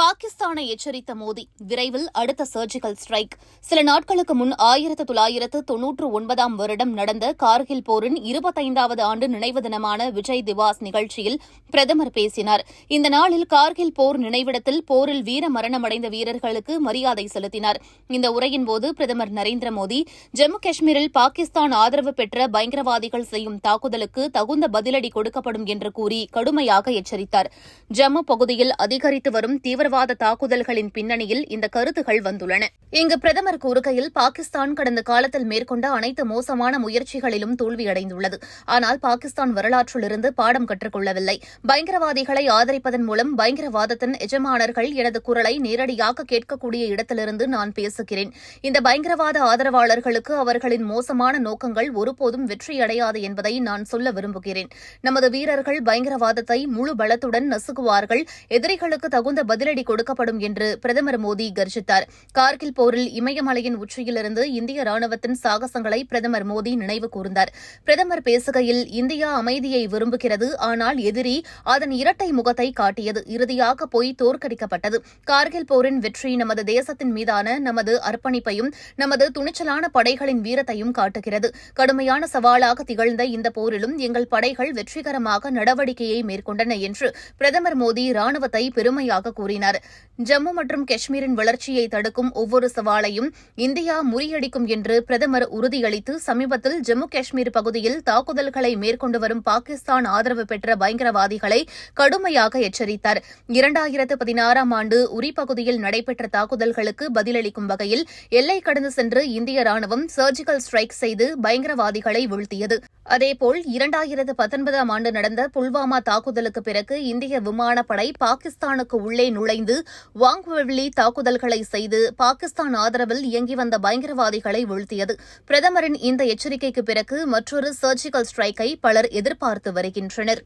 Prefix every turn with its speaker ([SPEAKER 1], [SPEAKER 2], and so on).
[SPEAKER 1] பாகிஸ்தானை எச்சரித்த மோடி விரைவில் அடுத்த சர்ஜிக்கல் ஸ்ட்ரைக் சில நாட்களுக்கு முன் ஆயிரத்து தொள்ளாயிரத்து தொன்னூற்று ஒன்பதாம் வருடம் நடந்த கார்கில் போரின் இருபத்தைந்தாவது ஆண்டு நினைவு தினமான விஜய் திவாஸ் நிகழ்ச்சியில் பிரதமர் பேசினார். இந்த நாளில் கார்கில் போர் நினைவிடத்தில் போரில் வீர மரணமடைந்த வீரர்களுக்கு மரியாதை செலுத்தினார். இந்த உரையின்போது பிரதமர் நரேந்திர மோடி ஜம்மு காஷ்மீரில் பாகிஸ்தான் ஆதரவு பெற்ற பயங்கரவாதிகள் செய்யும் தாக்குதலுக்கு தகுந்த பதிலடி கொடுக்கப்படும் என்று கூறி கடுமையாக எச்சரித்தார். ஜம்மு பகுதியில் அதிகரித்து வரும் தீவிரவாத தாக்குதல்களின் பின்னணியில் இந்த கருத்துகள் வந்துள்ளன. இங்கு பிரதமர் கூறுகையில் பாகிஸ்தான் கடந்த காலத்தில் மேற்கொண்ட அனைத்து மோசமான முயற்சிகளிலும் தோல்வியடைந்துள்ளது. ஆனால் பாகிஸ்தான் வரலாற்றிலிருந்து பாடம் கற்றுக்கொள்ளவில்லை. பயங்கரவாதிகளை ஆதரிப்பதன் மூலம் பயங்கரவாதத்தின் எஜமானர்கள் எனது குரலை நேரடியாக கேட்கக்கூடிய இடத்திலிருந்து நான் பேசுகிறேன். இந்த பயங்கரவாத ஆதரவாளர்களுக்கு அவர்களின் மோசமான நோக்கங்கள் ஒருபோதும் வெற்றியடையாது என்பதை நான் சொல்ல விரும்புகிறேன். நமது வீரர்கள் பயங்கரவாதத்தை முழு பலத்துடன் நசுக்குவார்கள் தாக்குவார்கள். எதிரிகளுக்கு தகுந்த பதிலடி கொடுக்கப்படும் என்று பிரதமர் மோடி கர்ஜித்தார். கார்கில் போரில் இமயமலையின் உச்சியிலிருந்து இந்திய ராணுவத்தின் சாகசங்களை பிரதமர் மோடி நினைவு கூர்ந்தார். பிரதமர் பேசுகையில் இந்தியா அமைதியை விரும்புகிறது. ஆனால் எதிரி அதன் இரட்டை முகத்தை காட்டியது. இறுதியாக போய் தோற்கடிக்கப்பட்டது. கார்கில் போரின் வெற்றி நமது தேசத்தின் மீதான நமது அர்ப்பணிப்பையும் நமது துணிச்சலான படைகளின் வீரத்தையும் காட்டுகிறது. கடுமையான சவாலாக திகழ்ந்த இந்த போரிலும் எங்கள் படைகள் வெற்றிகரமாக நடவடிக்கையை மேற்கொண்டன என்று பிரதமர் மோடி ராணுவத்தை பெருமையாக கூறினார். ஜம்மு மற்றும் காஷ்மீரின் வளர்ச்சியை தடுக்கும் ஒவ்வொரு சவாலையும் இந்தியா முறியடிக்கும் என்று பிரதமர் உறுதியளித்து சமீபத்தில் ஜம்மு காஷ்மீர் பகுதியில் தாக்குதல்களை மேற்கொண்டு வரும் பாகிஸ்தான் ஆதரவு பெற்ற பயங்கரவாதிகளை கடுமையாக எச்சரித்தார். இரண்டாயிரத்து பதினாறாம் ஆண்டு உரி பகுதியில் நடைபெற்ற தாக்குதல்களுக்கு பதிலளிக்கும் வகையில் எல்லை கடந்து சென்று இந்திய ராணுவம் சர்ஜிக்கல் ஸ்ட்ரைக் செய்து பயங்கரவாதிகளை வீழ்த்தியது. அதேபோல் இரண்டாயிரத்து பத்தொன்பதாம் ஆண்டு நடந்த புல்வாமா தாக்குதலுக்கு பிறகு இந்திய விமானப்படை பாகிஸ்தானுக்கு உள்ளே நுழைந்து வாங்வெள்ளி தாக்குதல்களை செய்து பாகிஸ்தான் ஆதரவில் இயங்கி வந்த பயங்கரவாதிகளை வீழ்த்தியது. பிரதமரின் இந்த எச்சரிக்கைக்கு பிறகு மற்றொரு சர்ஜிக்கல் ஸ்ட்ரைக்கை பலர் எதிர்பார்த்து வருகின்றனர்.